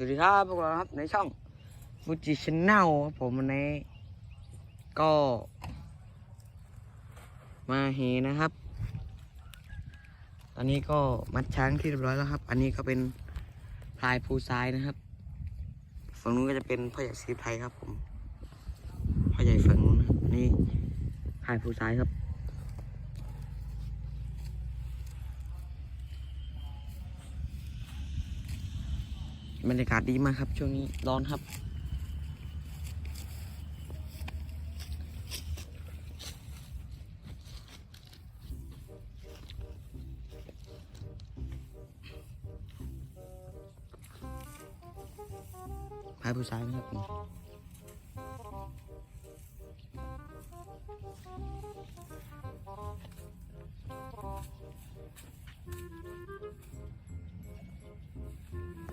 สวัสดีครับพวกเรานครับในช่องฟูจิชแนลครับผมวันนี้ก็ มาเฮนะครับ ตอนนี้ก็มัดช้างที่เรียบร้อยแล้วครับ อันนี้ก็เป็นพลายภูซ้ายนะครับฝั่งนู้นก็จะเป็นพ่อใหญ่สีไทยครับผมพ่อใหญ่ฝั่งนู้นนะครับน,นี่พลายภูซ้ายครับ บรรยากาศดีมากครับ ช่วงนี้ร้อนครับ พายผู้ชายนะครับ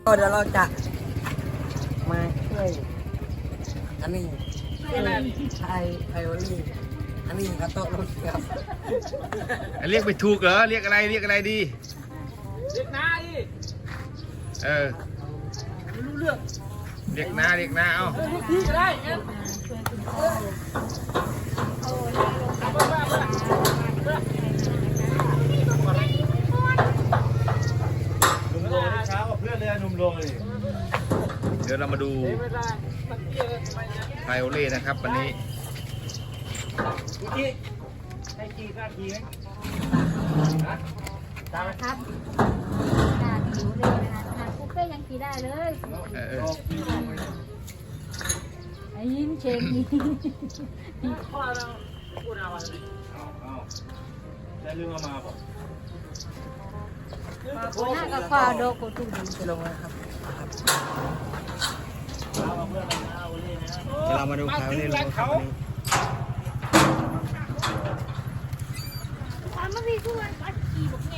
ก็เดี๋ยวเราจะมาช่วยอันนี้ชายไพโอลี่อันนี้กระโต๊ะรถครับเรียกไปถูกเหรอเรียกอะไรเรียกอะไรดีเรียกน้าดิเออไม่รู้เรื่องเรียกน้าเรียกน้าเอาเรียกพี่ก็ได้งั้นบ้าบ้าบ้า หนุ่มโรยเช้ากับเพื่อนเลยหนุ่มโรย เรามาดูเดี๋ยวเวลาตัดเกียร์ทำไพโอเล่นะครับวันนี้พี่กี้ให้กี้กล้ากี้ไหมครับกาผิวเลยนะคะขนาดคุกเป้ยังขี่ได้เลยเออไอ้ยิ้มเชมนี่พ่อเราพูดอะไรเอาเอาได้เรื่องเอามาบอกโคน่ากับควาโดโกตุนจะลงแล้วครับ เรามาดูใครเล่นลูกค้านี้กไง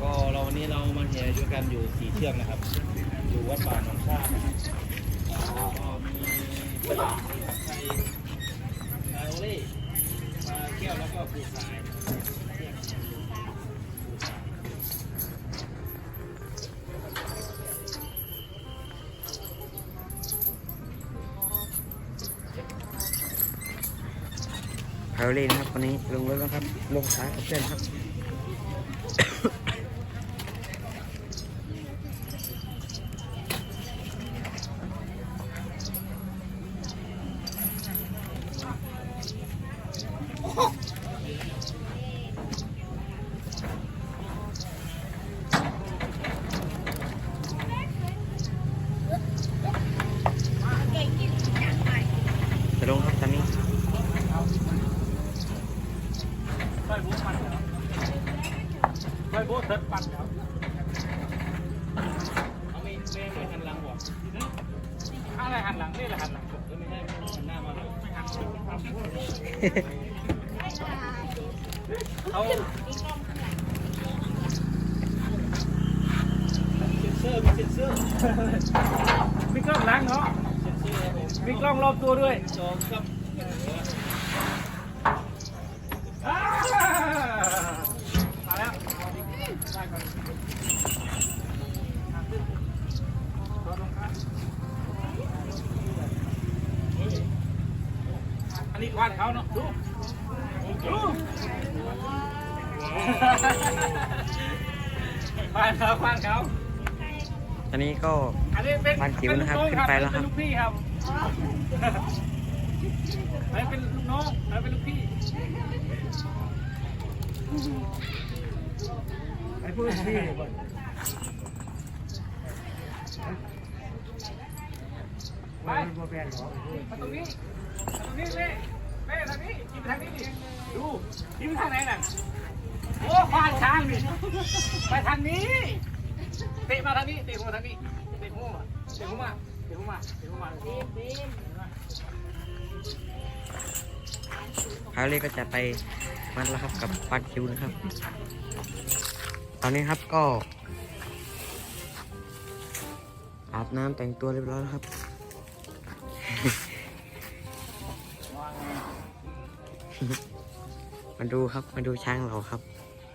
ก็เราวันนี้เรามาแห่ด้วยกันอยู่สี่เชือกนะครับ อยู่วัดป่าหนองชาติก็มีไทยไทยโอเล่ปลาแก้วแล้วก็ปูสาย พายโอเลนะครับวันนี้ลงรถแล้วครับ ลงซ้ายกับเพื่อนครับ จะลงครับตอนนี้ ไปโบ๊ทปั่นเหรอไปโบ๊ทเถิดปั่นเหรอ เอาไม่ไม่ไม่หันหลังบอกข้างอะไรหันหลังนี่แหละหันหลังเออไม่ใช่หันหน้ามาเลยไม่หันหลังเขาเซนเซอร์มีเซนเซอร์มีกล้องหลังเนาะเซนเซอร์ครับผมมีกล้องรอบตัวด้วยสองครับ อ่ามาแล้วได้ก่อนตัวลงครับ อันนี้ควานเขาเนาะดูดูควานเขาควานเขาตอนนี้ก็ อันนี้เป็นควานจิ๋วนะครับขึ้นไปแล้วครับ เป็นลูกพี่ครับอันนี้เป็นลูกน้องอันนี้เป็นลูกพี่ไอ้พูดพี่ไปมาตรงนี้ นี้เล่เล่ทางนี้กินทางนี้ดิดูกินทางไหนน่ะโอ้ควานช้างนี่ไปทางนี้เตะมาทางนี้เตะหัวทางนี้เตะหัวเตะหัวมาเตะหัวมาเตะหัวมาเบนเบนพายโอเล่ก็จะไปมัดแล้วครับกับควานคิวนะครับ ตอนนี้ครับก็อาบน้ำแต่งตัวเรียบร้อยแล้วครับ มาดูครับ มาดูช้างเราครับ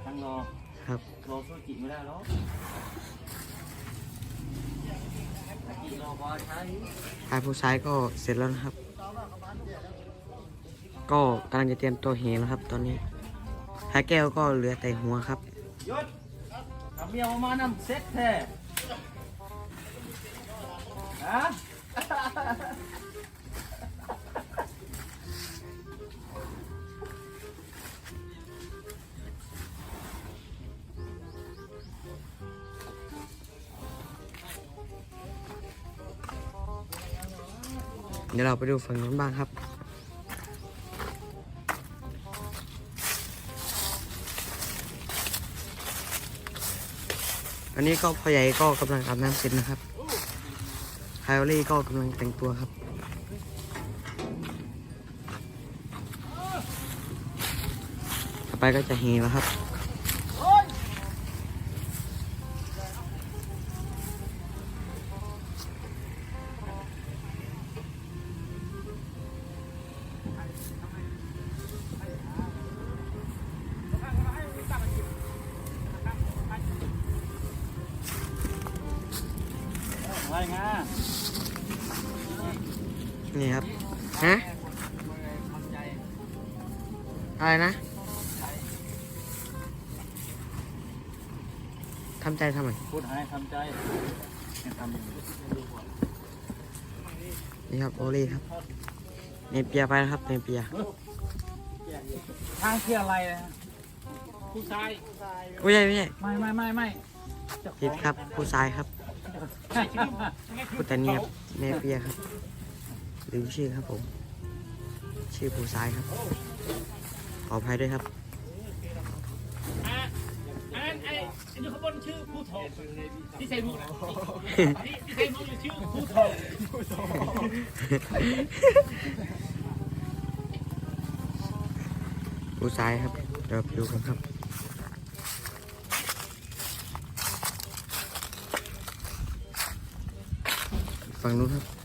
ทั้งรอครับรอสู้จิไม่ได้หรอกตะกี้รอพอใช้พายผู้ซ้ายก็เสร็จแล้วนะครับ ก็กำลังจะเตรียมตัวเหแล้วครับ ตอนนี้พายแก้วก็เหลือแต่หัวครับหยุดเอาเมียมานำเซ็ตแท้ฮะ เดี๋ยวเราไปดูฝั่งนู้นบ้างครับ อันนี้ก็พ่อใหญ่ก็กำลังอาบน้ำเสร็จนะครับไฮโอลี่ก็กำลังแต่งตัวครับต่อไปก็จะเฮแล้วครับ นี่ครับ ฮะ อะไรนะ ทำใจทำไม พูดให้ทำใจให้ทำอย่างนี้นี่ครับโอลี่ครับเนเปียไปแล้วครับเนเปีย ทางคืออะไรนะผู้ชายไม่ใช่ไม่ใช่ไม่ไม่ไม่ไม่ผิดครับผู้ชายครับพูดแต่เนียบเนเปียครับ ลืมชื่อครับผม ชื่อผู้ชายครับ ขออภัยด้วยครับอะอันไอ้ไอ้นี่เขาบนชื่อผู้ทองที่ใส่หมวกนะที่ที่ใส่หมวกอยู่ชื่อผู้ทองผู้ชายครับเดี๋ยวไปดูกันครับฝั่งนู้นครับ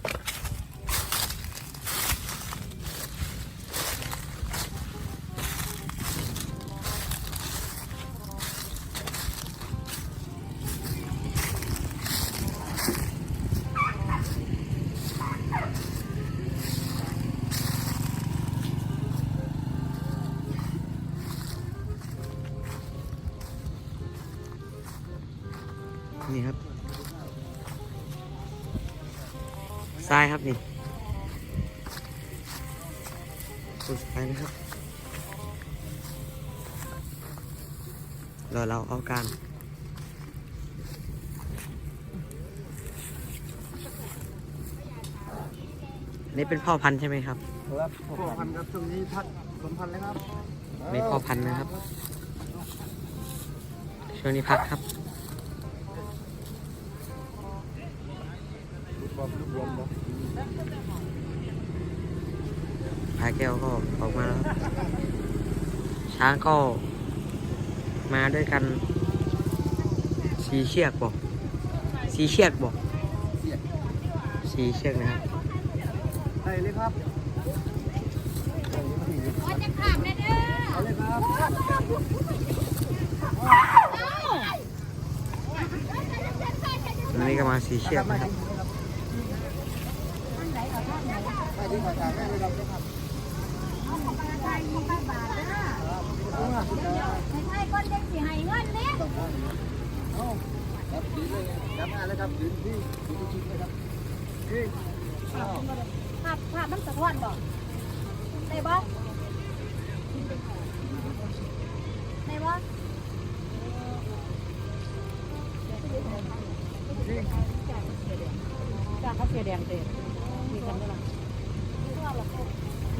ทรายครับนี่สุดท้ายนะครับ รอเราเอาการนี่เป็นพ่อพันธุ์ใช่ไหมครับ ครับพ่อพันธุ์ครับช่วงนี้พัดสมพันธุ์เลยครับนี่พ่อพันธุ์นะครับ ช่วงนี้พักครับ พายแก้วก็ออกมาแล้วครับช้างก็มาด้วยกันสีเชือกบอกสีเชือกบอกสีเชือกนะครับใช่เลยครับว่าจะขาดแน่เด้อเอาเลยครับอันนี้ก็มาสีเชือกนะครับ ภาพภาพมันสะท้อนบ่ได้บ่ได้บ่จากเขาเสียแดงเต็มมีกันด้วยล่ะ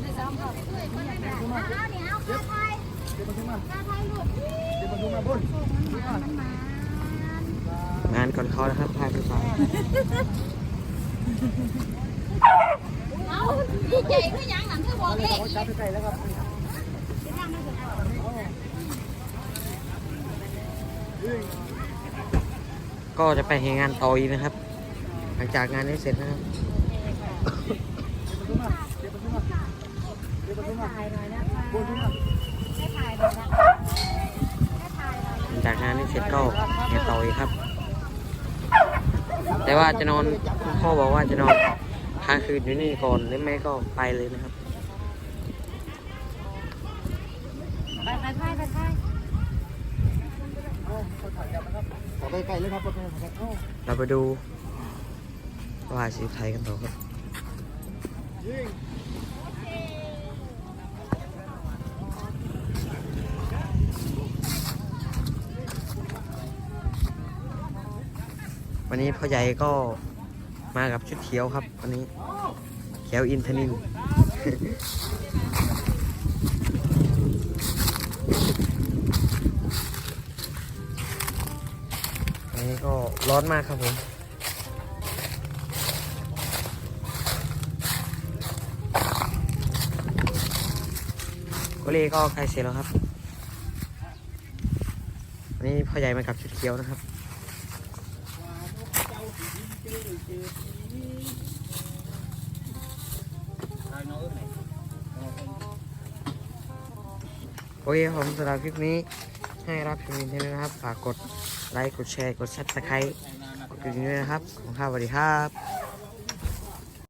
ได้ซ้ำครับเอาเนี่ยเอาข้าไทย เดี๋ยว มาขึ้นมาข้าไทยลูกเดี๋ยวมาขึ้นมาบนมันมางานก่อนเขานะครับพายผู้ชายเอาดีใจคือยังหนังคือบอกเลขโอ้ยจับไปใกล้แล้วครับก็จะไปเห็นงานต่ออีกนะครับ หลังจากงานนี้เสร็จนะครับเดี๋ยวมาขึ้นมาเดี๋ยวมาขึ้นมาเดี๋ยวมาขึ้นมา ถ่ายหน่อยนะคะ บนขึ้นมา ให้ถ่าย ก็แห่ต่ออีกครับ แต่ว่าจะนอนพ่อบอกว่าจะนอนค้างคืนอยู่นี่ก่อนหรือไม่ก็ไปเลยนะครับไปไปไปไปไปเราไปดูว่าสีไทยกันต่อครับ วันนี้พ่อใหญ่ก็มากับชุดเขียวครับ วันนี้เขียวอินทนินอันนี้ก็ร้อนมากครับผมโกเล่ก็ใกล้เสร็จแล้วครับ วันนี้พ่อใหญ่มากับชุดเขียวนะครับ โอเคผมสำหรับคลิปนี้ให้รับชมกันเท่านี้นะครับ ฝากกดไลค์ กดแชร์ กดซับสไครต์กดกระดิ่งด้วยนะครับ ขอบคุณครับสวัสดีครับ